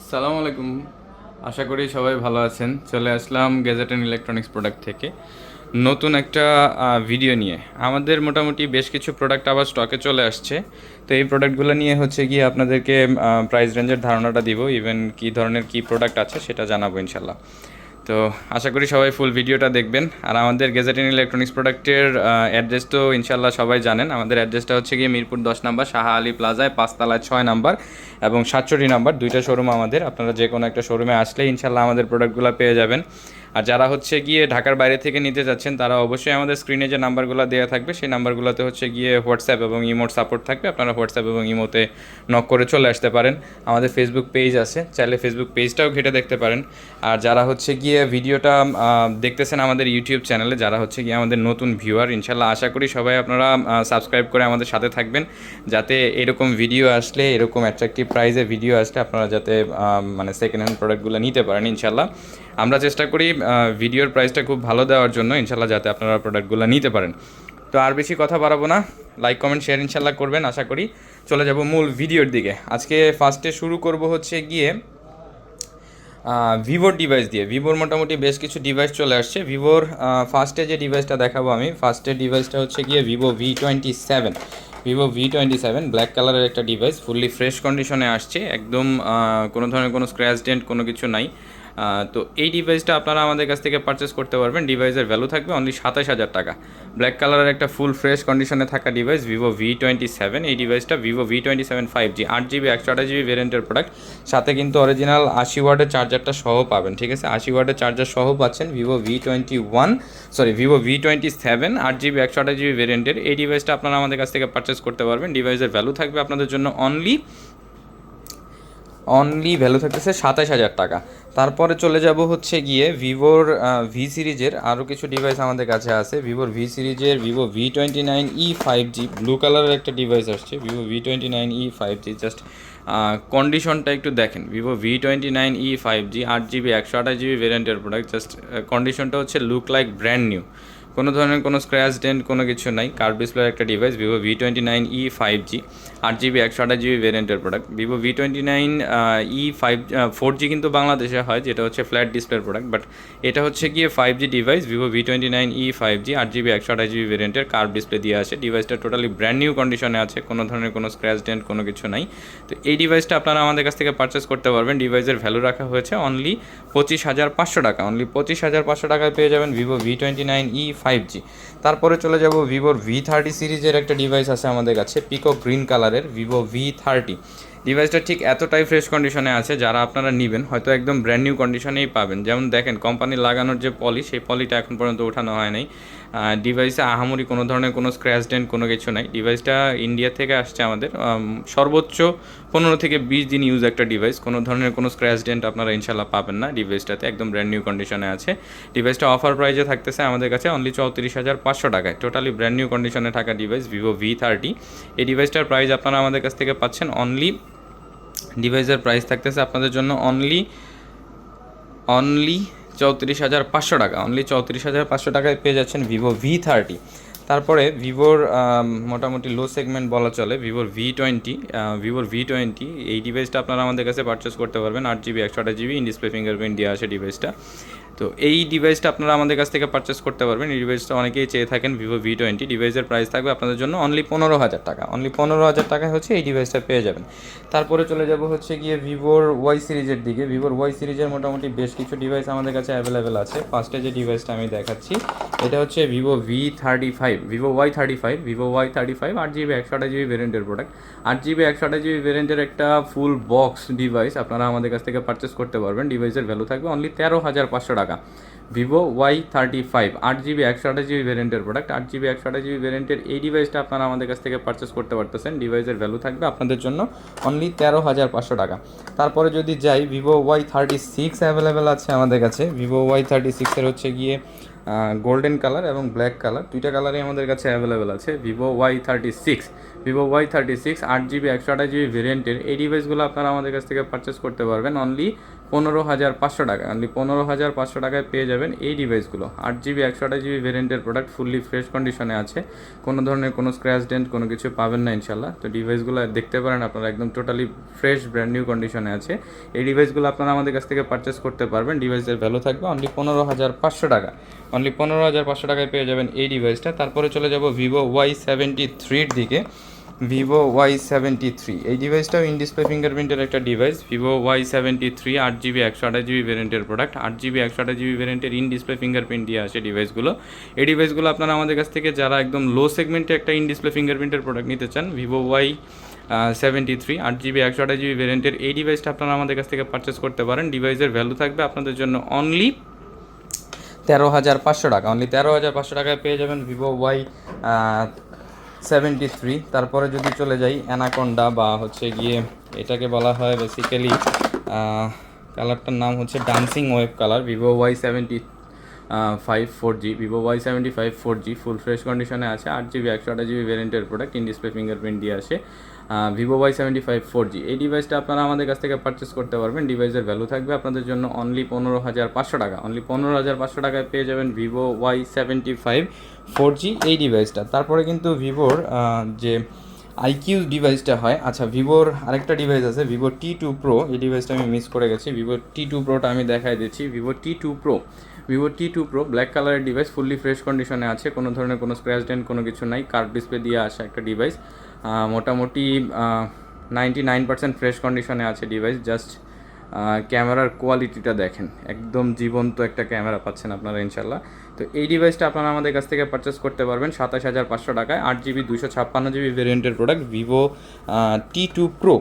সালাম আলাইকুম। আশা করি সবাই ভালো আছেন। চলে আসলাম গ্যাজেট অ্যান্ড ইলেকট্রনিক্স প্রোডাক্ট থেকে। নতুন একটা ভিডিও নিয়ে। আমাদের মোটামুটি বেশ কিছু প্রোডাক্ট আবার স্টকে চলে আসছে। তো এই প্রোডাক্টগুলো নিয়ে হচ্ছে গিয়ে আপনাদেরকে প্রাইস রেঞ্জের ধারণাটা দিব। ইভেন কী ধরনের কী প্রোডাক্ট আছে সেটা জানাব ইনশাল্লাহ তো আশা করি সবাই ফুল ভিডিওটা দেখবেন। আর আমাদের গেজেটিন ইলেকট্রনিক্স প্রোডাক্টের অ্যাড্রেস তো ইনশাল্লাহ সবাই জানেন। আমাদের অ্যাড্রেসটা হচ্ছে গিয়ে মিরপুর দশ নম্বর, শাহা আলী প্লাজায় পাঁচতলায় ছয় নম্বর এবং সাতষট্টি নাম্বার, দুইটা শোরুম আমাদের। আপনারা যে কোনো একটা শোরুমে আসলে ইনশাল্লাহ আমাদের প্রোডাক্টগুলো পেয়ে যাবেন। আর যারা হচ্ছে গিয়ে ঢাকার বাইরে থেকে নিতে যাচ্ছেন, তারা অবশ্যই আমাদের স্ক্রিনে যে নাম্বারগুলো দেওয়া থাকবে, সেই নাম্বারগুলোতে হচ্ছে গিয়ে হোয়াটসঅ্যাপ এবং ইমোট সাপোর্ট থাকবে। আপনারা হোয়াটসঅ্যাপ এবং ইমোতে নক করে চলে আসতে পারেন। আমাদের ফেসবুক পেজ আছে, চাইলে ফেসবুক পেজটাও ঘেটে দেখতে পারেন। আর যারা হচ্ছে গিয়ে ভিডিওটা দেখতেছেন আমাদের ইউটিউব চ্যানেলে যারা হচ্ছে গিয়ে আমাদের নতুন ভিউয়ার ইনশাল্লাহ আশা করি সবাই আপনারা সাবস্ক্রাইব করে আমাদের সাথে থাকবেন। যাতে এরকম ভিডিও আসলে, এরকম অ্যাট্রাকটিভ প্রাইজে ভিডিও আসলে আপনারা যাতে মানে সেকেন্ড হ্যান্ড প্রোডাক্টগুলো নিতে পারেন, ইনশাল্লাহ। আমরা চেষ্টা করি ভিডিওর প্রাইসটা খুব ভালো দেওয়ার জন্য, ইনশাল্লাহ যাতে আপনারা প্রোডাক্টগুলো নিতে পারেন। তো আর বেশি কথা বাড়াবো না। লাইক কমেন্ট শেয়ার ইনশাল্লাহ করবেন, আশা করি চলে যাব মূল ভিডিওর দিকে। আজকে ফার্স্টে শুরু করব হচ্ছে গিয়ে ভিভোর ডিভাইস দিয়ে। ভিভোর মোটামুটি বেশ কিছু ডিভাইস চলে আসছে। ভিভোর ফার্স্টে যে ডিভাইসটা দেখাবো আমি ফার্স্টের ডিভাইসটা হচ্ছে গিয়ে Vivo V twenty seven Vivo V twenty seven black কালারের একটা ডিভাইস ফুললি ফ্রেশ কন্ডিশনে আসছে। একদম কোনো ধরনের কোনো স্ক্র্যাচ ডেন্ট কোনো কিছু নাই। তো এই ডিভাইসটা আপনারা আমাদের কাছ থেকে পারচেস করতে পারবেন। ডিভাইসের ভ্যালু থাকবে অনলি সাতাশ হাজার টাকা। ব্ল্যাক কালারের একটা ফুল ফ্রেশ কন্ডিশনে থাকা device Vivo V twenty seven এই ডিভাইসটা Vivo V twenty seven five G আট জিবি একশো আঠাশ জিবি ভেরিয়েন্টের প্রোডাক্ট সাথে কিন্তু অরিজিনাল আশি ওয়ার্ডের চার্জারটা সহ পাবেন, ঠিক আছে? আশি ওয়ার্ডের চার্জার সহ পাচ্ছেন Vivo V twenty one sorry Vivo V twenty seven আট জিবি একশো আঠাশ জিবি ভেরিয়েন্টের এই ডিভাইসটা আপনারা আমাদের কাছ থেকে পারচেস করতে পারবেন। ডিভাইসের ভ্যালু থাকবে আপনাদের জন্য অনলি অনলি ভ্যালু থাকতেছে সাতাশ হাজার টাকা। তারপরে চলে যাব হচ্ছে গিয়ে ভিভোর ভি সিরিজের আরও কিছু ডিভাইস আমাদের কাছে আছে। ভিভোর ভি সিরিজের, Vivo V twenty nine E five G blue কালারের একটা ডিভাইস আসছে। Vivo V twenty nine E five G just কন্ডিশনটা একটু দেখেন। Vivo V twenty nine E five G আট জিবি একশো আঠাশ জিবি ভেরিয়েন্টের প্রোডাক্ট জাস্ট কন্ডিশনটা হচ্ছে লুক লাইক ব্র্যান্ড নিউ কোনো ধরনের কোনো স্ক্র্যাচ ডেন্ট কোনো কিছু নাই। কার্ভ ডিসপ্লের একটা device Vivo V twenty nine E five G আট জিবি একশো আঠাশ জিবি ভেরিয়েন্টের product Vivo V twenty nine E five four G কিন্তু বাংলাদেশে হয়, যেটা হচ্ছে ফ্ল্যাট ডিসপ্লের প্রোডাক্ট বাট এটা হচ্ছে গিয়ে five G device Vivo V twenty nine E five G আট জিবি একশো আঠাশ জিবি ভেরিয়েন্টের কার্ভ ডিসপ্লে দিয়ে আছে ডিভাইসটা টোটালি ব্র্যান্ড নিউ কন্ডিশনে আছে, কোনো ধরনের কোনো স্ক্র্যাচ ডেন্ট কোনো কিছু নাই। তো এই ডিভাইসটা আপনারা আমাদের কাছ থেকে পারচেস করতে পারবেন। ডিভাইসের ভ্যালু রাখা হয়েছে অনলি পঁচিশ হাজার পাঁচশো টাকা। অনলি পঁচিশ হাজার পাঁচশো টাকায় পেয়ে যাবেন Vivo V twenty nine E five G তারপরে চলে যাব ভিভোর ভি থার্টি সিরিজের একটা ডিভাইস আছে আমাদের কাছে পিকো গ্রিন কালারের ভিভো ভি থার্টি ডিভাইসটা ঠিক এতটাই ফ্রেশ কন্ডিশনে আছে, যারা আপনারা নেবেন, হয়তো একদম ব্র্যান্ড নিউ কন্ডিশনেই পাবেন। যেমন দেখেন কোম্পানির লাগানোর যে পলি সেই পলিটা এখন পর্যন্ত ওঠানো হয় নাই। ডিভাইসে আহামরি কোনো ধরনের কোনো স্ক্র্যাচ ডেন্ট কোনো কিছু নাই। ডিভাইসটা ইন্ডিয়া থেকে আসছে আমাদের। সর্বোচ্চ পনেরো থেকে বিশ দিন ইউজ একটা ডিভাইস কোনো ধরনের কোনো স্ক্র্যাচ ডেন্ট আপনারা ইনশাল্লাহ পাবেন না ডিভাইসটাতে একদম ব্র্যান্ড নিউ কন্ডিশনে আছে। ডিভাইসটা অফার প্রাইজে থাকতেছে আমাদের কাছে অনলি চৌত্রিশ হাজার পাঁচশো টাকায়। টোটালি ব্র্যান্ড নিউ কন্ডিশনে থাকা ডিভাইস ভিভো ভি থার্টি এই ডিভাইসটার প্রাইস আপনারা আমাদের কাছ থেকে পাচ্ছেন অনলি ডিভাইসের প্রাইস থাকতেছে আপনাদের জন্য অনলি অনলি চৌত্রিশ হাজার পাঁচশো টাকা। অনলি চৌত্রিশ হাজার পাঁচশো টাকায় পেয়ে যাচ্ছেন ভিভো ভি থার্টি তারপরে ভিভোর মোটামুটি লো সেগমেন্ট বলা চলে ভিভোর ভি টোয়েন্টি ভিভোর ভি টোয়েন্টি এই ডিভাইসটা আপনারা আমাদের কাছে পারচেস করতে পারবেন। আট জিবি একশো আঠাশ জিবি ইন ডিসপ্লে ফিঙ্গারপ্রিন্ট দেওয়া আছে ডিভাইসটা তো এই ডিভাইসটা আপনারা আমাদের কাছ থেকে পারচেস করতে পারবেন। এই ডিভাইসটা অনেকেই চেয়ে থাকেন ভিভো ভি টোয়েন্টি ডিভাইসের প্রাইস থাকবে আপনাদের জন্য অনলি পনেরো হাজার টাকা। অনলি পনেরো হাজার টাকায় হচ্ছে এই ডিভাইসটা পেয়ে যাবেন। তারপরে চলে যাব হচ্ছে গিয়ে ভিভোর ওয়াই সিরিজের দিকে। ভিভোর ওয়াই সিরিজের মোটামুটি বেশ কিছু ডিভাইস আমাদের কাছে অ্যাভেলেবেল আছে। ফার্স্টে যে ডিভাইসটা আমি দেখাচ্ছি, এটা হচ্ছে Vivo V thirty five Vivo Y thirty five Vivo Y thirty five আট জিবি একশো আঠাশ জিবি ভেরিয়েন্টের প্রোডাক্ট আট জিবি একশো আঠাশ জিবি ভেরিয়েন্টের একটা ফুল বক্স ডিভাইস আপনারা আমাদের কাছ থেকে পারচেস করতে পারবেন। ডিভাইসের ভ্যালু থাকবে অনলি তেরো হাজার পাঁচশো টাকা। ভিভো ওয়াই থার্টি ফাইভ আট জিবি একশো আঠাশ জিবি ভেরিয়েন্টের প্রোডাক্ট আট জিবি একশো আঠাশ জিবি ভেরিয়েন্টের এই ডিভাইসটা আপনারা আমাদের কাছ থেকে পারচেস করতে পারতেছেন। ডিভাইসের ভ্যালু থাকবে আপনাদের জন্য অনলি তেরো হাজার পাঁচশো টাকা। তারপরে যদি যাই Vivo Y thirty six available আছে আমাদের কাছে। ভিভো ওয়াই থার্টি সিক্সের হচ্ছে গিয়ে গোল্ডেন কালার এবং ব্ল্যাক কালার দুইটা কালারই আমাদের কাছে অ্যাভেলেবেল আছে। Vivo Y thirty six Vivo Y thirty six আট জিবি একশো আঠাশ জিবি ভেরিয়েন্টের এই ডিভাইসগুলো আপনারা আমাদের কাছ থেকে পারচেস করতে পারবেন অনলি পনেরো হাজার পাঁচশো টাকা। অনলি পনেরো হাজার পাঁচশো টাকায় পেয়ে যাবেন এই ডিভাইসগুলো আট জিবি একশো আঠাশ জিবি ভেরিয়েন্টের প্রোডাক্ট ফুললি ফ্রেশ কন্ডিশনে আছে। কোনো ধরনের কোনো স্ক্র্যাচ ডেন্ট কোনো কিছু পাবেন না ইনশাল্লাহ তো ডিভাইসগুলো দেখতে পারেন, আপনারা একদম টোটালি ফ্রেশ ব্র্যান্ড নিউ কন্ডিশনে আছে। এই ডিভাইসগুলো আপনারা আমাদের কাছ থেকে পারচেস করতে পারবেন। ডিভাইসের ভ্যালু থাকবে অনলি পনেরো হাজার পাঁচশো টাকা। অনলি পনেরো হাজার পাঁচশো টাকায় পেয়ে যাবেন এই ডিভাইসটা তারপরে চলে যাব ভিভো ওয়াই সেভেন্টি থ্রির দিকে। ভিভো ওয়াই সেভেন্টি থ্রি এই ডিভাইসটাও ইন ডিসপ্লে ফিঙ্গারপ্রিন্টের একটা device Vivo Y seventy three আট জিবি একশো আঠাশ জিবি ভ্যারিয়েন্টের প্রোডাক্ট আট জিবি একশো আঠাশ জিবি ভ্যারিয়েন্টের ইন ডিসপ্লে ফিঙ্গারপ্রিন্ট দিয়ে আসে ডিভাইসগুলো এই ডিভাইসগুলো আপনারা আমাদের কাছ থেকে যারা একদম লো সেগমেন্টে একটা ইন ডিসপ্লে ফিঙ্গারপ্রিন্টের প্রোডাক্ট নিতে চান ভিভো ওয়াই সেভেন্টি থ্রি আট জিবি একশো আঠাশ জিবি ভ্যারিয়েন্টের এই ডিভাইসটা আপনারা আমাদের কাছ থেকে পারচেস করতে পারেন। ডিভাইসের ভ্যালু থাকবে আপনাদের জন্য অনলি তেরো হাজার পাঁচশো টাকা। অনলি তেরো হাজার পাঁচশো টাকায় পেয়ে যাবেন ভিভো ওয়াই সেভেন্টি থ্রি তারপরে যদি চলে যাই অ্যানাকোন্ডা বা হচ্ছে গিয়ে এটাকে বলা হয় বেসিক্যালি কালারটার নাম হচ্ছে dancing wave colour Vivo Y seventy five four G Vivo Y seventy five four G full fresh কন্ডিশনে আছে, আট জিবি একশো আটা জিবি ভ্যারিয়েন্টের প্রোডাক্ট ইন ডিসপ্লে ফিঙ্গারপ্রিন্ট দিয়ে আসে। Vivo Y seventy five four G এই ডিভাইসটা আপনারা আমাদের কাছ থেকে পারচেস করতে পারবেন। ডিভাইসের ভ্যালু থাকবে আপনাদের জন্য অনলি পনেরো হাজার পাঁচশো টাকা। অনলি পনেরো হাজার পাঁচশো টাকায় পেয়ে যাবেন Vivo Y seventy five four G এই ডিভাইসটা তারপরে কিন্তু ভিভোর যে আইকিউ ডিভাইসটা হয় আচ্ছা ভিভোর আরেকটা ডিভাইস আছে ভিভো টি টু প্রো এই ডিভাইসটা আমি মিস করে গেছি। ভিভো টি টু প্রোটা আমি দেখাই দিচ্ছি। Vivo T two Pro Vivo T two Pro black কালারের ডিভাইস ফুললি ফ্রেশ কন্ডিশনে আছে। কোনো ধরনের কোনো স্ক্র্যাচ ডেন্ট কোনো কিছু নাই। কার্ড ডিসপ্লে দিয়ে আসা একটা ডিভাইস মোটামুটি নাইনটি নাইন পার্সেন্ট ফ্রেশ কন্ডিশনে আছে ডিভাইস জাস্ট ক্যামেরার কোয়ালিটিটা দেখেন। একদম জীবন্ত একটা ক্যামেরা পাচ্ছেন আপনারা ইনশাল্লাহ তো এই ডিভাইসটা আপনারা আমাদের কাছ থেকে পারচেস করতে পারবেন সাতাশ হাজার পাঁচশো টাকায়। আট জিবি দুশো ছাপ্পান্ন জিবি ভেরিয়েন্টের product Vivo T two Pro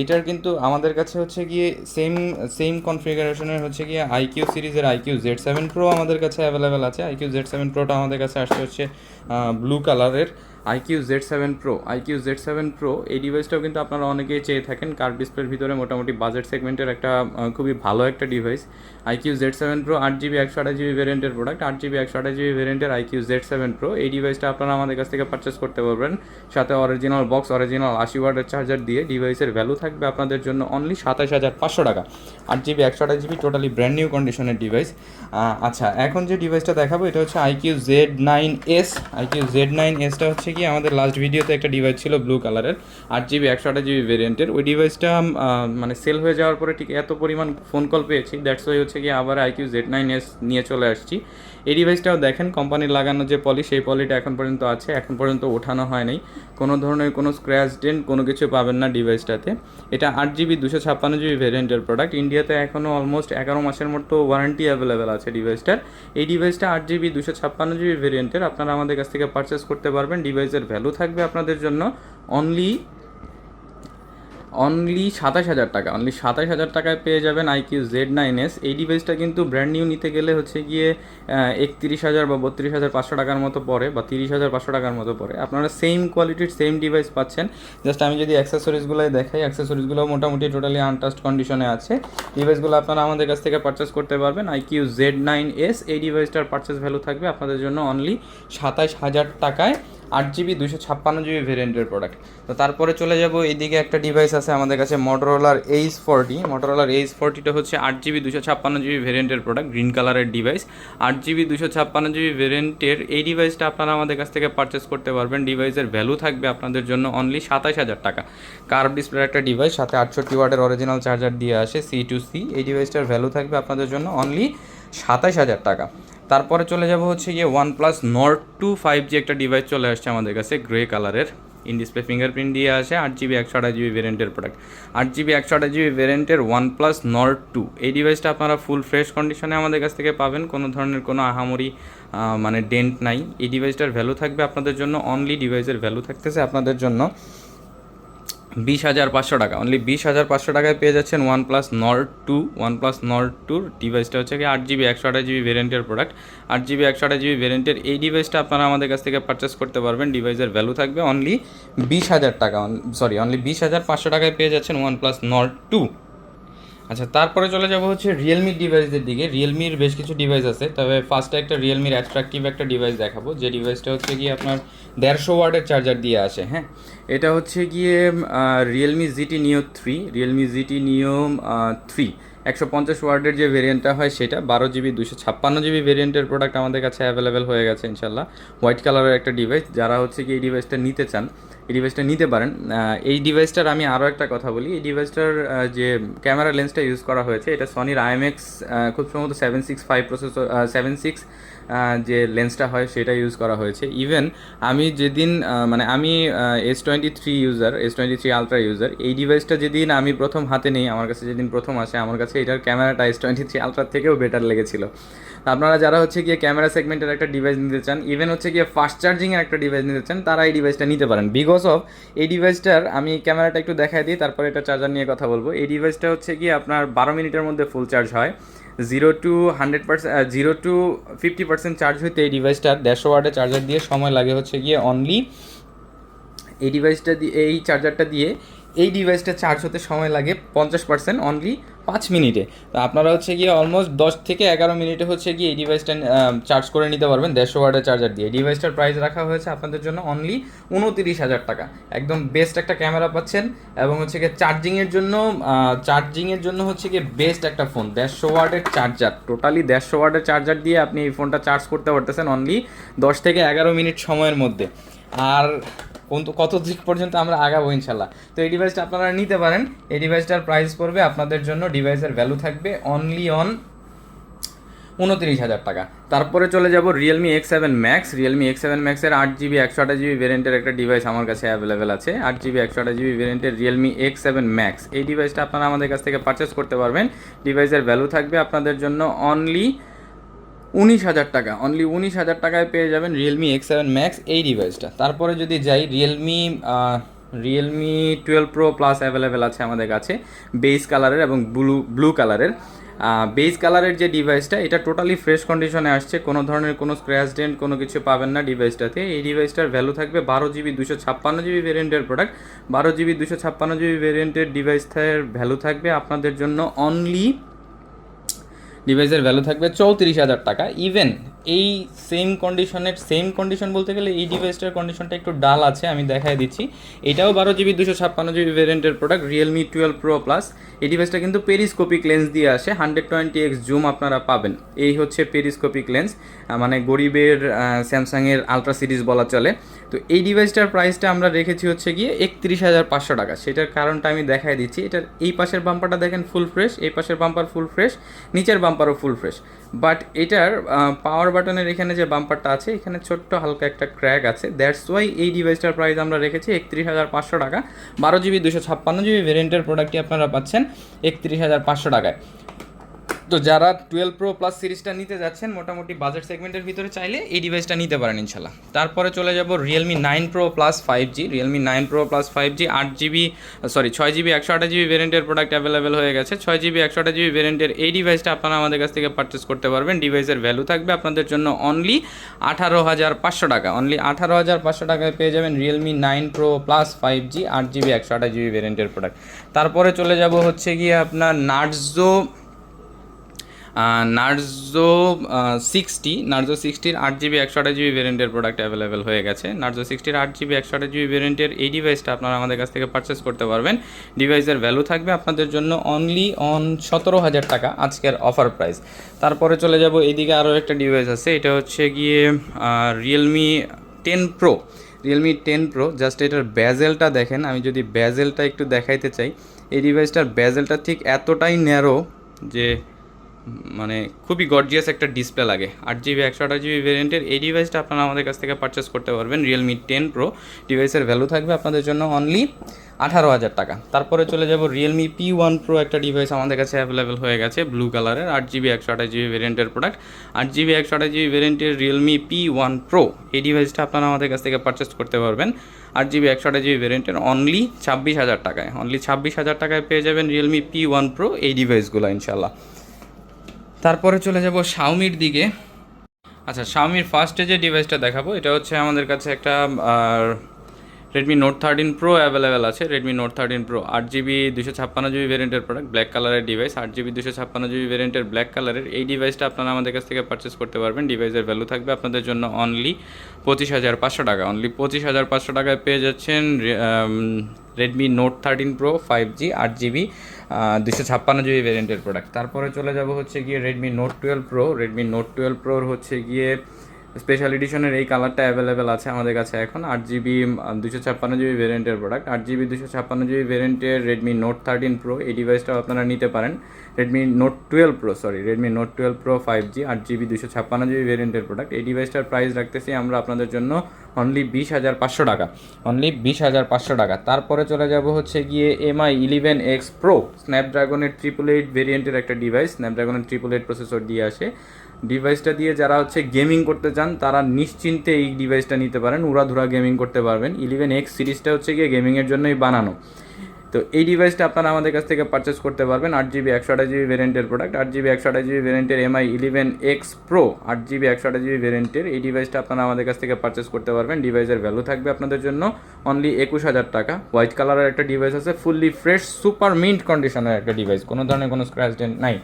এইটার কিন্তু আমাদের কাছে হচ্ছে গিয়ে সেম সেম কনফিগারেশনের হচ্ছে গিয়ে আইকিউ সিরিজের আইকিউ জেড সেভেন প্রো আমাদের কাছে অ্যাভেলেবেল আছে। আইকিউ জেড সেভেন প্রোটা আমাদের কাছে আসছে হচ্ছে ব্লু কালারের iQOO Z seven Pro iQOO Z seven Pro এই ডিভাইসটাও কিন্তু আপনারা অনেকেই চেয়ে থাকেন। কার ডিসপ্লের ভিতরে মোটামুটি বাজেট সেগমেন্টের একটা খুবই ভালো একটা device iQOO Z seven Pro আট জিবি একশো আঠাশ জিবি ভেরিয়েন্টের প্রোডাক্ট আট জিবি একশো আঠাশ জিবি ভেরিয়েন্টের আইকিউ জেড সেভেন প্রো এই ডিভাইসটা আপনারা আমাদের কাছ থেকে পারচেস করতে পারবেন। সাথে অরিজিনাল বক্স অরিজিনাল আশি ওয়ার্ডের চার্জার দিয়ে ডিভাইসের ভ্যালু থাকবে আপনাদের জন্য অনলি সাতাশ হাজার পাঁচশো টাকা। আট জিবি একশো আঠাশ জিবি টোটালি ব্র্যান্ড নিউ কন্ডিশনের ডিভাইস আচ্ছা এখন যে ডিভাইসটা দেখাবো, এটা হচ্ছে iQOO Z nine S iQOO Z nine এসটা হচ্ছে কি আমাদের লাস্ট ভিডিওতে একটা ডিভাইস ছিল ব্লু কালারের আট জিবি একশো আঠাশ জিবি ভেরিয়েন্টের ওই ডিভাইসটা মানে সেল হয়ে যাওয়ার পরে ঠিক এত পরিমাণ ফোন কল পেয়েছি। দ্যাটস ওই হচ্ছে কি আবার আইকিউ জেড নাইন এস নিয়ে চলে আসছি। এই ডিভাইসটাও দেখেন কোম্পানির লাগানো যে পলি সেই পলিটা এখন পর্যন্ত আছে, এখন পর্যন্ত ওঠানো হয় নাই কোনো ধরনের কোনো স্ক্র্যাচ ডেন কোনো কিছু পাবেন না ডিভাইসটাতে এটা আট জিবি দুশো ছাপ্পান্ন জিবি ভেরিয়েন্টের প্রোডাক্ট ইন্ডিয়াতে এখনও অলমোস্ট এগারো মাসের মতো ওয়ারেন্টি অ্যাভেলেবেল আছে ডিভাইসটার এই ডিভাইসটা আট জিবি দুশো ছাপ্পান্ন জিবি ভেরিয়েন্টের আপনারা আমাদের কাছ থেকে পারচেস করতে পারবেন। ডিভাইসের ভ্যালু থাকবে আপনাদের জন্য অনলি অনলি সাতাশ হাজার টাকা অনলি সাতাশ হাজার টাকায় পেয়ে যাবেন আইকিউ জেড নাইন এস এই ডিভাইসটা কিন্তু ব্র্যান্ড নিউ নিতে গেলে হচ্ছে গিয়ে একত্রিশ হাজার বা বত্রিশ হাজার পাঁচশো টাকার মতো পড়ে বা তিরিশ হাজার পাঁচশো টাকার মতো পড়ে। আপনারা সেম কোয়ালিটির সেম ডিভাইস পাচ্ছেন। জাস্ট আমি যদি অ্যাক্সেসরিজগুলোই দেখাই অ্যাক্সেসরিজগুলো মোটামুটি টোটালি আনটাস্ট কন্ডিশনে আছে। ডিভাইসগুলো আপনারা আমাদের কাছ থেকে পারচেস করতে পারবেন। আইকিউ জেড নাইন এস এই ডিভাইসটার পারচেস ভ্যালু থাকবে আপনাদের জন্য অনলি সাতাশ হাজার টাকায়। আট জিবি দুশো ছাপ্পান্ন জিবি ভেরিয়েন্টের প্রোডাক্ট তো তারপরে চলে যাব, এইদিকে একটা ডিভাইস আছে আমাদের কাছে মোটরোলার এইচ ফোরটি মোটরোলার এইচ ফোরটিটা হচ্ছে আট জিবি দুশো ছাপ্পান্ন জিবি ভেরিয়েন্টের প্রোডাক্ট গ্রিন কালারের ডিভাইস আট জিবি দুশো ছাপ্পান্ন জিবি ভেরিয়েন্টের এই ডিভাইসটা আপনারা আমাদের কাছ থেকে পারচেস করতে পারবেন। ডিভাইসের ভ্যালু থাকবে আপনাদের জন্য অনলি সাতাশ হাজার টাকা। কার্ভ ডিসপ্লের একটা ডিভাইস সাথে আটষট্টি ওয়ার্ডের অরিজিনাল চার্জার দিয়ে আসে সি টু সি এই ডিভাইসটার ভ্যালু থাকবে আপনাদের জন্য অনলি সাতাশ হাজার টাকা। তারপরে চলে যাব হচ্ছে গিয়ে OnePlus Nord two five G একটা ডিভাইস চলে আসছে আমাদের কাছে গ্রে কালারের ইন ডিসপ্লে ফিঙ্গারপ্রিন্ট দিয়ে আসে আট জিবি একশো আঠাশ জিবি ভেরিয়েন্টের প্রোডাক্ট আট জিবি একশো আঠাশ জিবি ভেরিয়েন্টের ওয়ান প্লাস নট টু এই ডিভাইসটা আপনারা ফুল ফ্রেশ কন্ডিশনে আমাদের কাছ থেকে পাবেন কোনো ধরনের কোনো আহামরি আহ, মানে ডেন্ট নাই। এই ডিভাইসটার ভ্যালু থাকবে আপনাদের জন্য অনলি ডিভাইসের ভ্যালু থাকতেছে আপনাদের জন্য। বিশ হাজার পাঁচশো টাকা। অনলি বিশ হাজার পাঁচশো টাকায় পেয়ে যাচ্ছেন OnePlus Nord two OnePlus Nord টুর ডিভাইসটা হচ্ছে কি আট জিবি একশো আঠাশ জিবি ভেরিয়েন্টের প্রোডাক্ট আট জিবি একশো আঠাশ জিবি ভেরিয়েন্টের এই ডিভাইসটা আপনারা আমাদের কাছ থেকে পারচেস করতে পারবেন। ডিভাইসের ভ্যালু থাকবে অনলি বিশ হাজার টাকা। সরি অনলি বিশ হাজার পাঁচশো টাকায় পেয়ে যাচ্ছেন ওয়ান প্লাস নর্ড টু আচ্ছা তারপরে চলে যাব হচ্ছে রিয়েলমির ডিভাইসের দিকে। রিয়েলমির বেশ কিছু ডিভাইস আছে, তবে ফার্স্টে একটা রিয়েলমির অ্যাট্রাকটিভ একটা ডিভাইস দেখাবো। যে ডিভাইসটা হচ্ছে গিয়ে আপনার দেড়শো ওয়ার্ডের চার্জার দিয়ে আসে হ্যাঁ? এটা হচ্ছে গিয়ে Realme GT Neo three Realme GT Neo three একশো পঞ্চাশ ওয়ার্ডের যে ভেরিয়েন্টটা হয় সেটা, বারো জিবি দুশো ছাপ্পান্ন জিবি ভেরিয়েন্টের প্রোডাক্ট আমাদের কাছে অ্যাভেলেবেল হয়ে গেছে ইনশাল্লাহ হোয়াইট কালারের একটা ডিভাইস যারা হচ্ছে কি এই ডিভাইসটা নিতে চান, এই ডিভাইসটা নিতে পারেন। এই ডিভাইসটার আমি আরও একটা কথা বলি, এই ডিভাইসটার যে ক্যামেরা লেন্সটা ইউজ করা হয়েছে, এটা সনির আইএমএক্স খুব সম্ভবত seven six five processor seven six যে লেন্সটা হয় সেটা ইউজ করা হয়েছে। ইভেন আমি যেদিন মানে আমি S twenty three user S twenty three ultra user এই ডিভাইসটা যেদিন আমি প্রথম হাতে নিই, আমার কাছে যেদিন প্রথম আসে, আমার কাছে এটার ক্যামেরাটা এস টোয়েন্টি থ্রি আলট্রার থেকেও বেটার লেগেছিল। আপনারা যারা হচ্ছে গিয়ে ক্যামেরা সেগমেন্টের একটা ডিভাইস নিতে চান ইভেন হচ্ছে গিয়ে ফাস্ট চার্জিংয়ের একটা ডিভাইস নিতে চান, তারা এই ডিভাইসটা নিতে পারেন। বিকজ অফ এই ডিভাইসটার আমি ক্যামেরাটা একটু দেখাই দিই, তারপরে এটা চার্জার নিয়ে কথা বলব। এই ডিভাইসটা হচ্ছে গিয়ে আপনার বারো মিনিটের মধ্যে ফুল চার্জ হয়। Zero to hundred percent zero to fifty percent charge হইতে এই ডিভাইসটার দেড়শো ওয়ার্ডের চার্জার দিয়ে সময় লাগে হচ্ছে গিয়ে অনলি এই ডিভাইসটা দিয়ে এই চার্জারটা দিয়ে এই ডিভাইসটা চার্জ হতে সময় লাগে পঞ্চাশ পার্সেন্ট অনলি পাঁচ মিনিটে। তো আপনারা হচ্ছে গিয়ে অলমোস্ট দশ থেকে এগারো মিনিটে হচ্ছে গিয়ে এই ডিভাইসটা চার্জ করে নিতে পারবেন দেড়শো ওয়ার্ডের চার্জার দিয়ে। এই ডিভাইসটার প্রাইস রাখা হয়েছে আপনাদের জন্য অনলি উনতিরিশ হাজার টাকা। একদম বেস্ট একটা ক্যামেরা পাচ্ছেন এবং হচ্ছে গিয়ে চার্জিংয়ের জন্য চার্জিংয়ের জন্য হচ্ছে গিয়ে বেস্ট একটা ফোন দেড়শো ওয়ার্ডের চার্জার টোটালি দেড়শো ওয়ার্ডের চার্জার দিয়ে আপনি এই ফোনটা চার্জ করতে পারতেছেন অনলি দশ থেকে এগারো মিনিট সময়ের মধ্যে। আর কোন কত দিক পর্যন্ত আমরা আগাবো ইনশাল্লাহ। তো এই ডিভাইসটা আপনারা নিতে পারেন। এই ডিভাইসটার প্রাইস পড়বে আপনাদের জন্য ডিভাইসের ভ্যালু থাকবে অনলি অন উনত্রিশ হাজার টাকা। তারপরে চলে যাব Realme X seven Max Realme X seven ম্যাক্সের আট জিবি একশো আঠাশ জিবি ভেরিয়েন্টের একটা ডিভাইস আমার কাছে অ্যাভেলেবেল আছে। আট জিবি একশো আঠাশ জিবি ভেরিয়েন্টের রিয়েলমি এক্স সেভেন ম্যাক্স এই ডিভাইসটা আপনারা আমাদের কাছ থেকে পারচেস করতে পারবেন। ডিভাইসের ভ্যালু থাকবে আপনাদের জন্য অনলি উনিশ হাজার টাকা। অনলি উনিশ হাজার টাকায় পেয়ে যাবেন রিয়েলমি এক্স সেভেন ম্যাক্স এই ডিভাইসটা তারপরে যদি যাই Realme Realme twelve Pro Plus available আছে আমাদের কাছে বেস কালারের এবং ব্লু ব্লু কালারের বেস কালারের যে ডিভাইসটা এটা টোটালি ফ্রেশ কন্ডিশনে আসছে, কোনো ধরনের কোনো স্ক্র্যাচ ডেন্ট কোনো কিছু পাবেন না ডিভাইসটাতে এই ডিভাইসটার ভ্যালু থাকবে বারো জিবি দুশো ছাপ্পান্ন জিবি ভেরিয়েন্টের প্রোডাক্ট বারো জিবি দুশো ছাপ্পান্ন জিবি ভেরিয়েন্টের ডিভাইসটার ভ্যালু থাকবে আপনাদের জন্য অনলি ডিভাইসের ভ্যালু থাকবে চৌত্রিশ হাজার টাকা ইভেন এই সেম কন্ডিশনের সেম কন্ডিশন বলতে গেলে এই ডিভাইসটার কন্ডিশনটা একটু ডাল আছে, আমি দেখাই দিচ্ছি। এটাও বারো জিবি দুশো ছাপ্পান্ন জিবি ভেরিয়েন্টের product Realme twelve Pro Plus এই ডিভাইসটা কিন্তু পেরিস্কোপিক লেন্স দিয়ে আসে হান্ড্রেড টোয়েন্টি এক্স জুম আপনারা পাবেন। এই হচ্ছে পেরিস্কোপিক লেন্স মানে গরিবের স্যামসাংয়ের আলট্রা সিরিজ বলা চলে। তো এই ডিভাইসটার প্রাইসটা আমরা রেখেছি হচ্ছে গিয়ে একত্রিশ হাজার পাঁচশো টাকা। সেটার কারণটা আমি দেখাই দিচ্ছি। এটার এই পাশের বাম্পারটা দেখেন ফুল ফ্রেশ এই পাশের বাম্পার ফুল ফ্রেশ নিচের বাম্পারও ফুল ফ্রেশ বাট এটার পাওয়ার বাটনের এখানে যে বাম্পারটা আছে, এখানে ছোট্ট হালকা একটা ক্র্যাক আছে। দ্যাটস ওয়াই এই ডিভাইসটার প্রাইস আমরা রেখেছি একত্রিশ হাজার পাঁচশো টাকা। বারো জিবি দুশো ছাপ্পান্ন জিবি ভেরিয়েন্টের প্রোডাক্টটি আপনারা পাচ্ছেন একত্রিশ হাজার পাঁচশো টাকায়। তো যারা টুয়েলভ প্রো প্লাস সিরিজটা নিতে যাচ্ছেন, মোটামুটি বাজেট সেগমেন্টের ভিতরে চাইলে এই ডিভাইসটা নিতে পারেন ইনশাল্লাহ তারপরে চলে যাব Realme nine Pro Plus five G Realme nine Pro Plus five G আট জিবি সরি ছয় জিবি একশো আঠাশ জিবি ভেরিয়েন্টের প্রোডাক্ট অ্যাভেলেবেল হয়ে গেছে। ছয় জিবি একশো আঠাশ জিবি ভেরিয়েন্টের এই ডিভাইসটা আপনারা আমাদের কাছ থেকে পারচেস করতে পারবেন। ডিভাইসের ভ্যালু থাকবে আপনাদের জন্য অনলি আঠারো হাজার পাঁচশো টাকা। অনলি আঠারো হাজার পাঁচশো টাকায় পেয়ে যাবেন Realme nine Pro Plus five G আট জিবি একশো আঠাশ জিবি ভেরিয়েন্টের প্রোডাক্ট তারপরে চলে যাব হচ্ছে গিয়ে আপনার নার্জো নার্জো সিক্সটি নার্জো সিক্সটির আট জিবি একশো আঠাশ জিবি ভেরিয়েন্টের প্রোডাক্ট অ্যাভেলেবেল হয়ে গেছে। নার্জো সিক্সটির আট জিবি একশো আঠাশ জিবি ভেরিয়েন্টের এই ডিভাইসটা আপনারা আমাদের কাছ থেকে পারচেস করতে পারবেন। ডিভাইসের ভ্যালু থাকবে আপনাদের জন্য অনলি অন সতেরো হাজার টাকা আজকের অফার প্রাইস তারপরে চলে যাব, এইদিকে আরও একটা ডিভাইস আছে, এটা হচ্ছে গিয়ে Realme ten Pro Realme ten Pro just এটার ব্যাজেলটা দেখেন, আমি যদি ব্যাজেলটা একটু দেখাইতে চাই, এই ডিভাইসটার ব্যাজেলটা ঠিক এতটাই ন্যারো যে মানে খুবই গর্জিয়াস একটা ডিসপ্লে লাগে। আট জিবি একশো আঠাশ জিবি ভেরিয়েন্টের এই ডিভাইসটা আপনারা আমাদের কাছ থেকে পারচেস করতে পারবেন রিয়েলমি টেন প্রো ডিভাইসের ভ্যালু থাকবে আপনাদের জন্য অনলি আঠারো হাজার টাকা। তারপরে চলে যাব রিয়েলমি পি ওয়ান প্রো একটা ডিভাইস আমাদের কাছে অ্যাভেলেবেল হয়ে গেছে ব্লু কালারের আট জিবি একশো আঠাশ জিবি ভেরিয়েন্টের প্রোডাক্ট আট জিবি একশো আঠাশ জিবি ভেরিয়েন্টের রিয়েলমি পি ওয়ান প্রো এই ডিভাইসটা আপনারা আমাদের কাছ থেকে পারচেস করতে পারবেন। আট জিবি একশো আঠাশ জিবি ভেরিয়েন্টের অনলি ছাব্বিশ হাজার টাকায়। অনলি ছাব্বিশ হাজার টাকায় পেয়ে যাবেন রিয়েলমি পি ওয়ান প্রো এই ডিভাইসগুলো ইনশাল্লাহ তারপরে চলে যাব শাওমির দিকে। আচ্ছা শাওমির ফার্স্টে যে ডিভাইসটা দেখাবো, এটা হচ্ছে আমাদের কাছে একটা Redmi Note thirteen Pro available আছে রেডমি নোট থার্টিন প্রো আট জিবি দুশো ছাপ্পান্ন জিবি ভেরিয়েন্টের প্রোডাক্ট ব্ল্যাক কালারের ডিভাইস আট জিবি দুশো ছাপ্পান্ন জিবি ভেরিয়েন্টের ব্ল্যাক কালারের এই ডিভাইসটা আপনারা আমাদের কাছ থেকে পারচেস করতে পারবেন। ডিভাইসের ভ্যালু থাকবে আপনাদের জন্য অনলি পঁচিশ হাজার পাঁচশো টাকা। অনলি পঁচিশ হাজার পাঁচশো টাকায় পেয়ে যাচ্ছেন Redmi Note thirteen Pro five G আট জিবি দুশো ছাপ্পান্ন জিবি ভ্যারিয়েন্টের প্রোডাক্ট তারপরে চলে যাব হচ্ছে গিয়ে Redmi Note twelve Pro Redmi Note twelve প্রোর হচ্ছে গিয়ে স্পেশাল এডিশনের এই কালারটা অ্যাভেলেবেল আছে আমাদের কাছে এখন। আট জিবি দুশো ছাপ্পান্ন জিবি ভেরিয়েন্টের প্রোডাক্ট আট জিবি দুশো ছাপ্পান্ন জিবি ভেরিয়েন্টের রেডমি নোট থার্টিন প্রো এই ডিভাইসটাও আপনারা নিতে পারেন। Redmi note twelve pro sorry Redmi note twelve pro five G আট জিবি দুশো ছাপ্পান্ন জিবি ভেরিয়েন্টের প্রোডাক্ট এই ডিভাইসটার প্রাইস রাখতেছি আমরা আপনাদের জন্য অনলি বিশ হাজার পাঁচশো টাকা। অনলি বিশ হাজার পাঁচশো টাকা। তারপরে চলে যাব হচ্ছে গিয়ে এমআই ইলেভেন এক্স প্রো স্ন্যাপড্রাগনের ট্রিপল এইট ভেরিয়েন্টের একটা ডিভাইস স্ন্যাপড্রাগনের ট্রিপল এইট প্রসেসর দিয়ে আসে। ডিভাইসটা দিয়ে যারা হচ্ছে গেমিং করতে চান, তারা নিশ্চিন্তে এই ডিভাইসটা নিতে পারেন, উড়াধুরা গেমিং করতে পারবেন। ইলেভেন এক্স সিরিজটা হচ্ছে গিয়ে গেমিংয়ের জন্যই বানানো। তো এই ডিভাইসটা আপনারা আমাদের কাছ থেকে পারচেস করতে পারবেন, আট জিবি একশো আঠাশ জিবি ভ্যারিয়েন্টের প্রোডাক্ট আট জিবি একশো আঠাশ জিবি ভেরিয়েন্টের এমআই ইলেভেন এক্স প্রো আট জিবি একশো আঠাশ জিবি ভেরিয়েন্টের এই ডিভাইসটা আপনারা আমাদের কাছ থেকে পারচেস করতে পারবেন। ডিভাইসের ভ্যালু থাকবে আপনাদের জন্য অনলি একুশ হাজার টাকা। হোয়াইট কালারের একটা ডিভাইস আছে ফুললি ফ্রেশ সুপার মিন্ট কন্ডিশনের একটা ডিভাইস কোনো ধরনের কোনো স্ক্র্যাচ ডেন্ট নাই।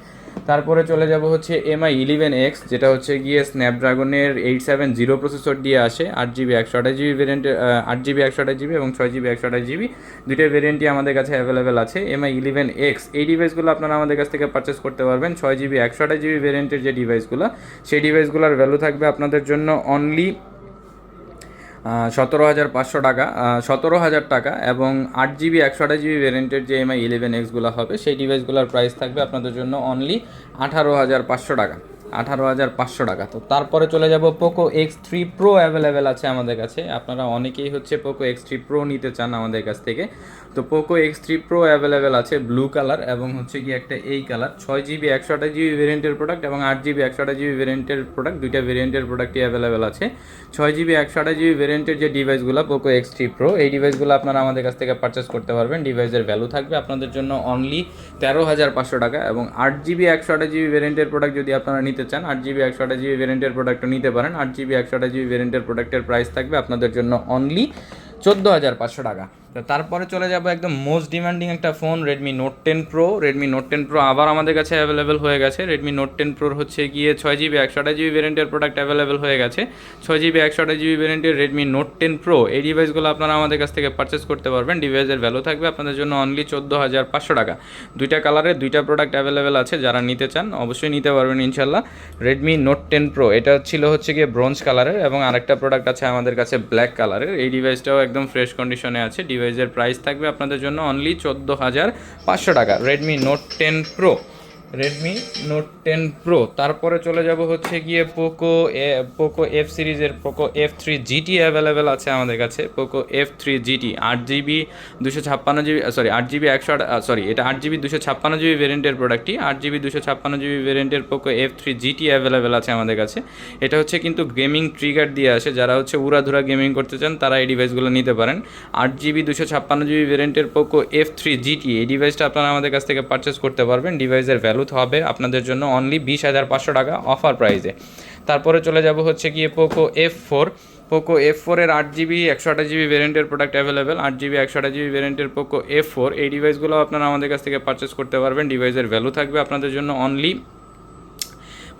তারপরে চলে যাব হচ্ছে এমআই ইলেভেন এক্স যেটা হচ্ছে গিয়ে স্ন্যাপড্রাগনের এইট সেভেন জিরো প্রসেসর দিয়ে আসে, আট জিবি একশো আঠাশ জিবি ভেরিয়েন্টের আট জিবি একশো আঠাশ জিবি এবং ছয় জিবি একশো আঠাশ জিবি দুইটা ভেরিয়েন্টই আমাদের কাছে অ্যাভেলেবেল আছে এমআই ইলেভেন এক্স এই ডিভাইসগুলো আপনারা আমাদের কাছ থেকে পারচেস করতে পারবেন, ছয় জিবি একশো আঠাশ জিবি ভেরিয়েন্টের যে ডিভাইসগুলো সেই ডিভাইসগুলোর ভ্যালু থাকবে আপনাদের জন্য অনলি সতেরো হাজার পাঁচশো টাকা সতেরো হাজার টাকা এবং আট জিবি, একশো আঠাশ জিবি ভ্যারিয়েন্টের যে এমআই ইলেভেন এক্সগুলো হবে, সেই ডিভাইসগুলোর প্রাইস থাকবে আপনাদের জন্য অনলি আঠারো হাজার পাঁচশো টাকা। আঠারো হাজার পাঁচশো টাকা। তো তারপরে চলে যাব Poco X three pro available আছে আমাদের কাছে। আপনারা অনেকেই হচ্ছে পোকো এক্স থ্রি প্রো নিতে চান আমাদের কাছ থেকে। তো Poco X three pro available আছে ব্লু কালার এবং হচ্ছে কি একটা এই কালার ছয় জিবি একশো আঠাশ জিবি ভেরিয়েন্টের প্রোডাক্ট এবং আট জিবি একশো আঠাশ জিবি ভেরিয়েন্টের প্রোডাক্ট দুইটা ভেরিয়েন্টের প্রোডাক্টই অ্যাভেলেবেল আছে। ছয় জিবি একশো আঠাশ জিবি ভেরিয়েন্টের যে ডিভাইসগুলো পোকো এক্স থ্রি প্রো এই ডিভাইসগুলো আপনারা আমাদের কাছ থেকে পারচেস করতে পারবেন। ডিভাইসের ভ্যালু থাকবে আপনাদের জন্য অনলি তেরো হাজার পাঁচশো টাকা এবং আট জিবি একশো আঠাশ জিবি ভেরিয়েন্টের প্রোডাক্ট যদি আপনারা নিতে চান, আট জিবি একশো আঠাশ জিবি ভেরিয়েন্টের প্রোডাক্টও নিতে পারেন। আট জিবি একশো আঠাশ জিবি ভেরিয়েন্টের প্রোডাক্টের প্রাইস থাকবে আপনাদের জন্য অনলি চোদ্দ হাজার পাঁচশো টাকা। তো তারপরে চলে যাব একদম মোস্ট ডিমান্ডিং একটা phone Redmi note ten pro Redmi note ten pro আবার আমাদের কাছে অ্যাভেলেবেল হয়ে গেছে। রেডমি নোট টেন প্রোর হচ্ছে গিয়ে ছয় জিবি একশো আঠাশ জিবি ভেরিয়েন্টের প্রোডাক্ট অ্যাভেলেবেল হয়ে গেছে। ছয় জিবি একশো আঠাশ জিবি ভেরিয়েন্টের রেডমি নোট টেন প্রো এই ডিভাইসগুলো আপনারা আমাদের কাছ থেকে পারচেস করতে পারবেন। ডিভাইসের ভ্যালু থাকবে আপনাদের জন্য অনলি চোদ্দ হাজার পাঁচশো টাকা। দুইটা কালারের দুইটা প্রোডাক্ট অ্যাভেলেবেল আছে, যারা নিতে চান অবশ্যই নিতে পারবেন ইনশাল্লাহ রেডমি নোট টেন প্রো এটা ছিল হচ্ছে গিয়ে ব্রোঞ্জ কালারের এবং আরেকটা প্রোডাক্ট আছে আমাদের কাছে ব্ল্যাক কালারের এই ডিভাইসটাও একদম ফ্রেশ কন্ডিশনে আছে। ডিভাইসের প্রাইস থাকবে আপনাদের জন্য অনলি চোদ্দ হাজার পাঁচশো টাকা। Redmi note ten pro Redmi note ten pro তারপরে চলে যাব হচ্ছে গিয়ে পোকো পোকো এফ সিরিজের Poco F three GT available আছে আমাদের কাছে। পোকো এফ থ্রি জিটি আট জিবি দুশো ছাপ্পান্ন জিবি সরি আট জিবি একশো আট সরি এটা আট জিবি দুশো ছাপ্পান্ন জিবি ভেরিয়েন্টের প্রোডাক্টটি আট জিবি দুশো ছাপ্পান্ন জিবি ভেরিয়েন্টের Poco F three GT available আছে আমাদের কাছে। এটা হচ্ছে কিন্তু গেমিং ট্রিগার দিয়ে আসে। যারা হচ্ছে উড়াধুরা গেমিং করতে চান, তারা এই ডিভাইসগুলো নিতে পারেন। আট জিবি দুশো ছাপ্পান্ন জিবি ভেরিয়েন্টের পোকো এফ থ্রি জিটি এই ডিভাইসটা আপনারা আমাদের কাছ থেকে পারচেস করতে পারবেন। ডিভাইসের ভ্যালু হবে আপনাদের জন্য অনলি বিশ হাজার পাঁচশো টাকা অফার প্রাইসে তারপরে চলে যাব হচ্ছে গিয়ে Poco F four Poco F ফোরের আট জিবি একশো আঠাশ জিবি ভেরিয়েন্টের প্রোডাক্ট অ্যাভেলেবেল আট জিবি একশো আঠাশ জিবি ভেরিয়েন্টের পোকো এফ ফোর এই ডিভাইসগুলো আপনারা আমাদের কাছ থেকে পারচেস করতে পারবেন। ডিভাইসের ভ্যালু থাকবে আপনাদের জন্য অনলি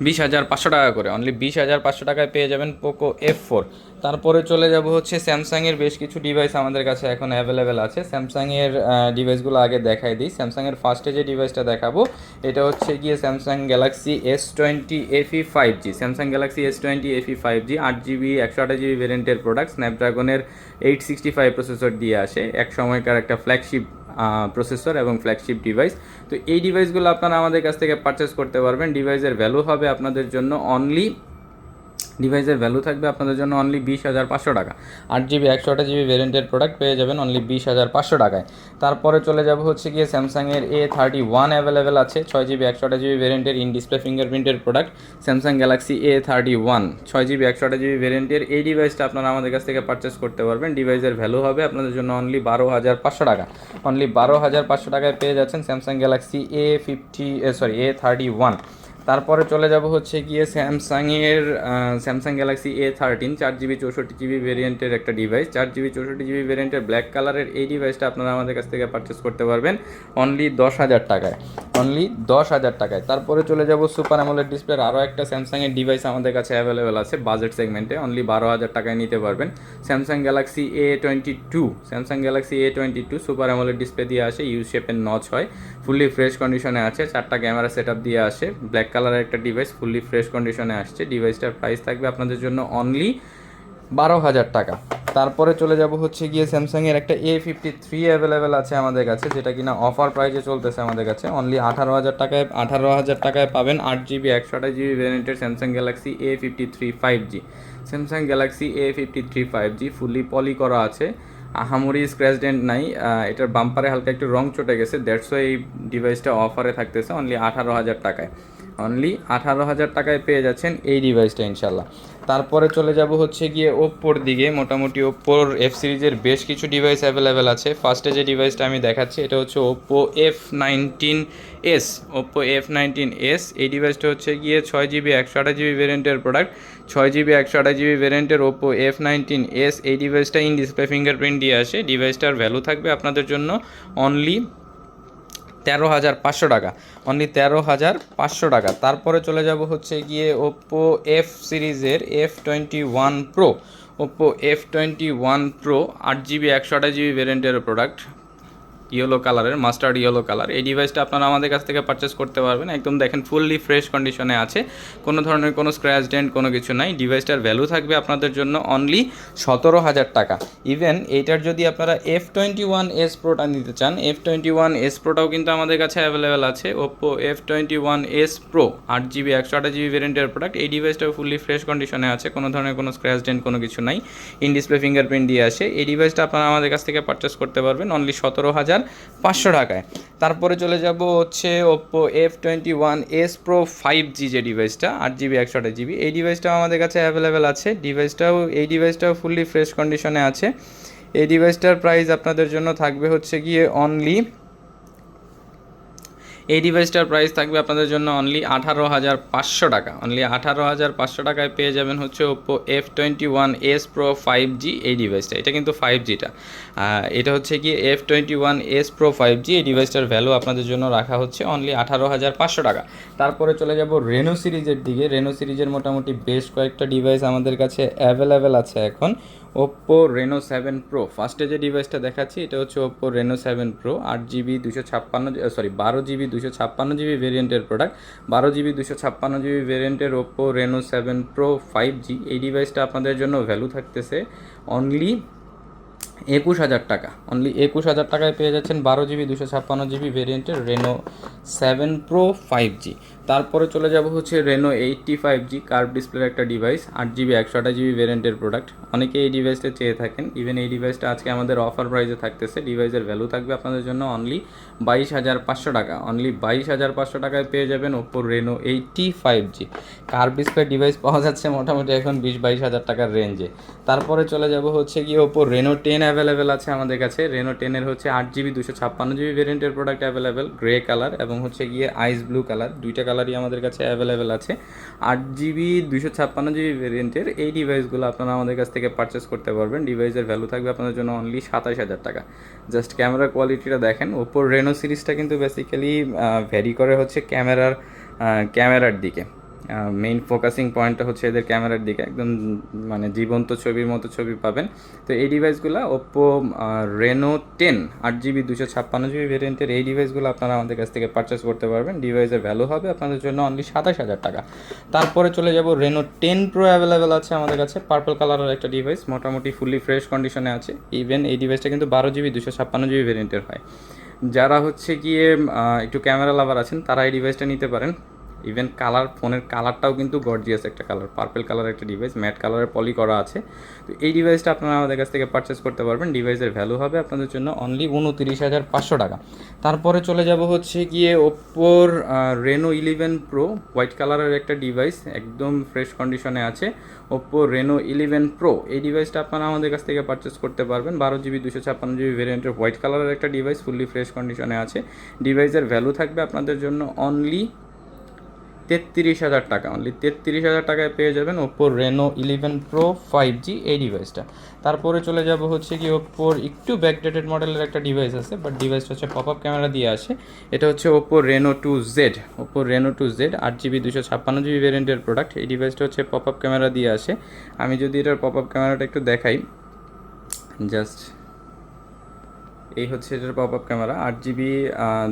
বিশ হাজার পাঁচশো টাকা করে। অনলি বিশ হাজার পাঁচশো টাকায় পেয়ে যাবেন পোকো এফ ফোর তারপরে চলে যাব হচ্ছে স্যামসাংয়ের বেশ কিছু ডিভাইস আমাদের কাছে এখন অ্যাভেলেবেল আছে। স্যামসাংয়ের ডিভাইসগুলো আগে দেখাই দিই। স্যামসাংয়ের ফার্স্টে যে ডিভাইসটা দেখাবো, এটা হচ্ছে গিয়ে Samsung Galaxy S twenty FE five G Samsung Galaxy S twenty FE five G আট জিবি একশো আঠাশ জিবি ভেরিয়েন্টের প্রোডাক্ট স্ন্যাপড্রাগনের এইট সিক্সটি ফাইভ প্রসেসর দিয়ে আসে। এক সময়কার একটা ফ্ল্যাগশিপ প্রসেসর এবং ফ্ল্যাগশিপ ডিভাইস তো এই ডিভাইসগুলো আপনারা আমাদের কাছ থেকে পারচেস করতে পারবেন। ডিভাইসের ভ্যালু হবে আপনাদের জন্য অনলি ডিভাইসের ভ্যালু থাকবে আপনাদের জন্য অনলি বিশ হাজার পাঁচশো টাকা। আট জিবি একশো আঠাশ জিবি ভ্যারিয়েন্টের প্রোডাক্ট পেয়ে যাবেন অনলি বিশ হাজার পাঁচশো টাকায়। তারপরে চলে যাব হচ্ছে গিয়ে স্যামসাংয়ের এ থার্টি ওয়ান অ্যাভেলেবেল আছে, ছয় জিবি একশো আঠাশ জিবি ভ্যারিয়েন্টের in display ফিঙ্গারপ্রিন্টের product Samsung Galaxy A thirty one ছয় জিবি একশো আঠাশ জিবি ভ্যারিয়েন্টের এই ডিভাইসটা আপনারা আমাদের কাছ থেকে পারচেস করতে পারবেন। ডিভাইসের ভ্যালু হবে আপনাদের জন্য অনলি বারো হাজার পাঁচশো টাকা। অনলি বারো হাজার পাঁচশো টাকায় পেয়ে যাচ্ছেন Samsung Galaxy A fifty sorry A thirty one তারপরে চলে যাব হচ্ছে গিয়ে স্যামসাংয়ের স্যামসাং গ্যালাক্সি এ থার্টিন চার জিবি চৌষট্টি জিবি ভেরিয়েন্টের একটা ডিভাইস চার জিবি চৌষট্টি জিবি ভেরিয়েন্টের ব্ল্যাক কালারের এই ডিভাইসটা আপনারা আমাদের কাছ থেকে পারচেস করতে পারবেন অনলি দশ হাজার টাকায়। অনলি দশ হাজার টাকায়। তারপরে চলে যাব সুপার অ্যামোলেড ডিসপ্লের আরও একটা স্যামসাংয়ের ডিভাইস আমাদের কাছে অ্যাভেলেবেল আছে বাজেট সেগমেন্টে অনলি বারো হাজার টাকায় নিতে পারবেন। Samsung Galaxy A twenty two Samsung Galaxy A twenty two super AMOLED display দিয়ে আসে। ইউ শেপের নচ হয়। ফুললি ফ্রেশ কন্ডিশনে আছে, চারটা ক্যামেরা সেট দিয়ে আসে। ব্ল্যাক কালারের একটা ডিভাইস ফুললি ফ্রেশ কন্ডিশনে আসছে। ডিভাইসটার প্রাইস থাকবে আপনাদের জন্য অনলি বারো হাজার টাকা। তারপরে চলে যাব হচ্ছে গিয়ে স্যামসাংয়ের একটা এ ফিফটি থ্রি অ্যাভেলেবেল আছে আমাদের কাছে, যেটা কিনা অফার প্রাইসে চলতেছে আমাদের কাছে। অনলি আঠারো হাজার টাকায়, আঠারো হাজার টাকায় পাবেন আট জিবি একশো আঠাশ GB ভ্যারিয়েন্টের Samsung Galaxy A fifty three five G Samsung Galaxy A fifty three five G fully poly করা আছে। আহামরি স্ক্র্যাচ ডেন্ট নাই এটার বাম্পারে হালকা একটু রং চটে গেছে দেড়শো এই ডিভাইসটা অফারে থাকতেছে অনলি আঠারো হাজার টাকায়। অনলি আঠারো হাজার টাকায় পেয়ে যাচ্ছেন এই ডিভাইসটা ইনশাল্লাহ তারপরে চলে যাব হচ্ছে গিয়ে ওপ্পোর দিকে। মোটামুটি ওপ্পোর এফ সিরিজের বেশ কিছু ডিভাইস অ্যাভেলেবেল আছে। ফার্স্টে যে ডিভাইসটা আমি দেখাচ্ছি, এটা হচ্ছে Oppo F nineteen S Oppo F nineteen S এই ডিভাইসটা হচ্ছে গিয়ে ছয় জিবি একশো আঠাশ জিবি ভেরিয়েন্টের প্রোডাক্ট ছয় জিবি একশো আঠাশ জিবি ভেরিয়েন্টের ওপ্পো এফ নাইনটিন এস এই ডিভাইসটা ইন ডিসপ্লে ফিঙ্গারপ্রিন্ট দিয়ে আসে। ডিভাইসটার ভ্যালু থাকবে আপনাদের জন্য অনলি তেরো হাজার পাঁচশো টাকা। অনলি তেরো হাজার পাঁচশো টাকা। তারপরে চলে যাব হচ্ছে গিয়ে ওপো এফ সিরিজের F twenty one pro Oppo F twenty one pro আট জিবি একশো আঠাশ জিবি ভেরিয়েন্টের প্রোডাক্ট ইয়েলো কালারের মাস্টার্ড ইয়েলো কালার এই ডিভাইসটা আপনারা আমাদের কাছ থেকে পারচেস করতে পারবেন। একদম দেখেন ফুললি ফ্রেশ কন্ডিশনে আছে। কোনো ধরনের কোনো স্ক্র্যাচ ডেন্ট কোনো কিছু নাই। ডিভাইসটার ভ্যালু থাকবে আপনাদের জন্য অনলি সতেরো হাজার টাকা। ইভেন এইটার যদি আপনারা এফ টোয়েন্টি ওয়ান এস প্রোটা নিতে চান এফ টোয়েন্টি ওয়ান এস প্রোটাও কিন্তু আমাদের কাছে অ্যাভেলেবেল আছে। Oppo F twenty one S pro আট জিবি একশো আঠাশ জিবি ভ্যারিয়েন্টের প্রোডাক্ট এই ডিভাইসটাও ফুললি ফ্রেশ কন্ডিশনে আছে। কোনো ধরনের কোনো স্ক্র্যাচ ডেন্ট কোনো কিছু নাই। ইন ডিসপ্লে ফিঙ্গারপ্রিন্ট দিয়ে আসে। এই ডিভাইসটা আপনারা আমাদের কাছ থেকে পারচেস করতে পারবেন অনলি সতেরো হাজার। পাঁচশো টাকায়। তারপরে চলে যাব হচ্ছে Oppo F twenty one S pro five G যে ডিভাইসটা আট জিবি একশো আঠাশ জিবি এই ডিভাইসটাও আমাদের কাছে অ্যাভেলেবেল আছে। ডিভাইসটাও এই ডিভাইসটাও ফুললি ফ্রেশ কন্ডিশনে আছে। এই ডিভাইসটার প্রাইস আপনাদের জন্য থাকবে হচ্ছে গিয়ে অনলি এই ডিভাইসটার প্রাইস থাকবে আপনাদের জন্য অনলি আঠারো হাজার পাঁচশো টাকা। অনলি আঠারো হাজার পাঁচশো টাকায় পেয়ে যাবেন হচ্ছে Oppo F twenty one S pro five G এই ডিভাইসটা এটা কিন্তু ফাইভ জিটা এটা হচ্ছে কি F twenty one S pro five G এই ডিভাইসটার ভ্যালু আপনাদের জন্য রাখা হচ্ছে অনলি আঠারো হাজার পাঁচশো টাকা। তারপরে চলে যাব রেনো সিরিজের দিকে। রেনো সিরিজের মোটামুটি বেশ কয়েকটা ডিভাইস আমাদের কাছে অ্যাভেলেবেল আছে এখন। ওপ্পো রেনো সেভেন প্রো ফার্স্টে যে ডিভাইসটা দেখাচ্ছি, এটা হচ্ছে ওপ্পো রেনো সেভেন প্রো আট জিবি দুশো ছাপ্পান্ন সরি বারো জিবি দুশো ছাপ্পান্ন জিবি ভেরিয়েন্টের প্রোডাক্ট বারো জিবি দুশো ছাপ্পান্ন জিবি ভেরিয়েন্টের Oppo Reno seven pro five G এই ডিভাইসটা আপনাদের জন্য ভ্যালু থাকতেছে অনলি একুশ হাজার টাকা। অনলি একুশ হাজার টাকায় পেয়ে যাচ্ছেন বারো জিবি দুশো ছাপ্পান্ন জিবি ভেরিয়েন্টের Reno seven pro five G তারপরে চলে যাব হচ্ছে Reno eighty five G curve ডিসপ্লের একটা ডিভাইস আট জিবি একশো আঠাশ জিবি ভেরিয়েন্টের প্রোডাক্ট অনেকে এই ডিভাইসটা চেয়ে থাকেন। ইভেন এই ডিভাইসটা আজকে আমাদের অফার প্রাইসে থাকতেছে। ডিভাইসের ভ্যালু থাকবে আপনাদের জন্য অনলি বাইশ হাজার পাঁচশো টাকা। অনলি বাইশ হাজার পাঁচশো টাকায় পেয়ে যাবেন Oppo Reno eighty five G curve display device পাওয়া যাচ্ছে মোটামুটি এখন বিশ বাইশ হাজার টাকার রেঞ্জে তারপরে চলে যাব হচ্ছে গিয়ে ওপো রেনো টেন অ্যাভেলেবেল আছে আমাদের কাছে। রেনো টেনের হচ্ছে আট জিবি দুশো ছাপ্পান্ন জিবি ভেরিয়েন্টের প্রোডাক্ট অ্যাভেলেবেল গ্রে কালার এবং হচ্ছে গিয়ে আইস ব্লু কালার দুইটা কালারই আমাদের কাছে অ্যাভেলেবেল আছে। আট জিবি দুশো ছাপ্পান্ন জিবি ভেরিয়েন্টের এই ডিভাইসগুলো আপনারা আমাদের কাছ থেকে পারচেস করতে পারবেন। ডিভাইসের ভ্যালু থাকবে আপনাদের জন্য অনলি সাতাশ হাজার টাকা। জাস্ট ক্যামেরা কোয়ালিটিটা দেখেন, ওপোর রেনো সিরিজটা কিন্তু বেসিক্যালি ভ্যারি করে হচ্ছে ক্যামেরার ক্যামেরার দিকে। মেইন ফোকাসিং পয়েন্টটা হচ্ছে এদের ক্যামেরার দিকে। একদম মানে জীবন্ত ছবির মতো ছবি পাবেন। তো এই ডিভাইসগুলো ওপ্পো রেনো টেন আট জিবি দুশো ছাপ্পান্ন জিবি ভেরিয়েন্টের এই ডিভাইসগুলো আপনারা আমাদের কাছ থেকে পারচেস করতে পারবেন। ডিভাইসের ভ্যালু হবে আপনাদের জন্য অনলি সাতাশ হাজার টাকা। তারপরে চলে যাব রেনো টেন প্রো অ্যাভেলেবেল আছে আমাদের কাছে। পার্পল কালারের একটা ডিভাইস মোটামুটি ফুললি ফ্রেশ কন্ডিশনে আছে। ইভেন এই ডিভাইসটা কিন্তু বারো জিবি দুশো ছাপ্পান্ন জিবি ভেরিয়েন্টের হয়। যারা হচ্ছে গিয়ে একটু ক্যামেরা লাভার আছেন, তারা এই ডিভাইসটা নিতে পারেন। ইভেন কালার ফোনের কালারটাও কিন্তু গর্জিয়াস একটা কালার পার্পল কালার একটা ডিভাইস ম্যাট কালারের পলি করা আছে। তো এই ডিভাইসটা আপনারা আমাদের কাছ থেকে পারচেস করতে পারবেন। ডিভাইসের ভ্যালু হবে আপনাদের জন্য অনলি উনতিরিশ হাজার পাঁচশো টাকা। তারপরে চলে যাব হচ্ছে গিয়ে ওপ্পোর রেনো ইলেভেন প্রো হোয়াইট কালারের একটা ডিভাইস একদম ফ্রেশ কন্ডিশনে আছে। ওপ্পো রেনো ইলেভেন প্রো এই ডিভাইসটা আপনারা আমাদের কাছ থেকে পারচেস করতে পারবেন। বারো জিবি দুশো ছাপ্পান্ন জিবি ভেরিয়েন্টের হোয়াইট কালারের একটা ডিভাইস ফুললি ফ্রেশ কন্ডিশনে আছে। ডিভাইসের ভ্যালু থাকবে আপনাদের জন্য অনলি তেত্রিশ হাজার টাকা। অনলি তেত্রিশ হাজার টাকায় পেয়ে যাবেন Oppo Reno eleven pro five G এই ডিভাইসটা তারপরে চলে যাব হচ্ছে কি ওপ্পোর একটু ব্যাকডেটেড মডেলের একটা ডিভাইস আছে বাট ডিভাইসটা হচ্ছে পপ আপ ক্যামেরা দিয়ে আসে। এটা হচ্ছে Oppo Reno two Z Oppo Reno two Z আট জিবি দুশো ছাপ্পান্ন জিবি ভেরিয়েন্টের প্রোডাক্ট এই ডিভাইসটা হচ্ছে পপ আপ ক্যামেরা দিয়ে আসে। আমি যদি এটার পপ আপ ক্যামেরাটা একটু দেখাই। জাস্ট এই হচ্ছে এটার পপ আপ ক্যামেরা আট জিবি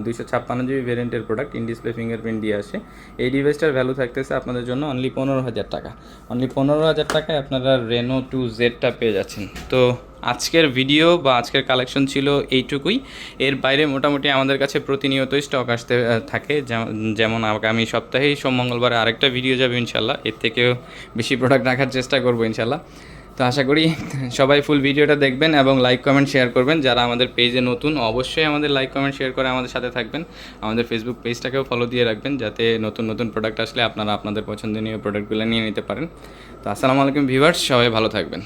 দুইশো ছাপ্পান্ন জিবি ভেরিয়েন্টের প্রোডাক্ট ইন ডিসপ্লে ফিঙ্গারপ্রিন্ট দিয়ে আসে। এই ডিভাইসটার ভ্যালু থাকতেছে আপনাদের জন্য অনলি পনেরো হাজার টাকা। অনলি পনেরো হাজার টাকায় আপনারা রেনো টু জেডটা পেয়ে যাচ্ছেন। তো আজকের ভিডিও বা আজকের কালেকশন ছিল এইটুকুই। এর বাইরে মোটামুটি আমাদের কাছে প্রতিনিয়তই স্টক আসতে থাকে। যেমন আগামী সপ্তাহেই সোম মঙ্গলবারে আরেকটা ভিডিও যাবে ইনশাল্লাহ। এর থেকেও বেশি প্রোডাক্ট রাখার চেষ্টা করব ইনশাল্লাহ। তো আশা করি সবাই ফুল ভিডিওটা দেখবেন এবং লাইক কমেন্ট শেয়ার করবেন। যারা আমাদের পেজে নতুন, অবশ্যই আমাদের লাইক কমেন্ট শেয়ার করে আমাদের সাথে থাকবেন। আমাদের ফেসবুক পেজটাকেও ফলো দিয়ে রাখবেন যাতে নতুন নতুন প্রোডাক্ট আসলে আপনারা আপনাদের পছন্দনীয় প্রোডাক্টগুলো নিয়ে নিতে পারেন। তো আসসালামু আলাইকুম ভিভার্স সবাই ভালো থাকবেন।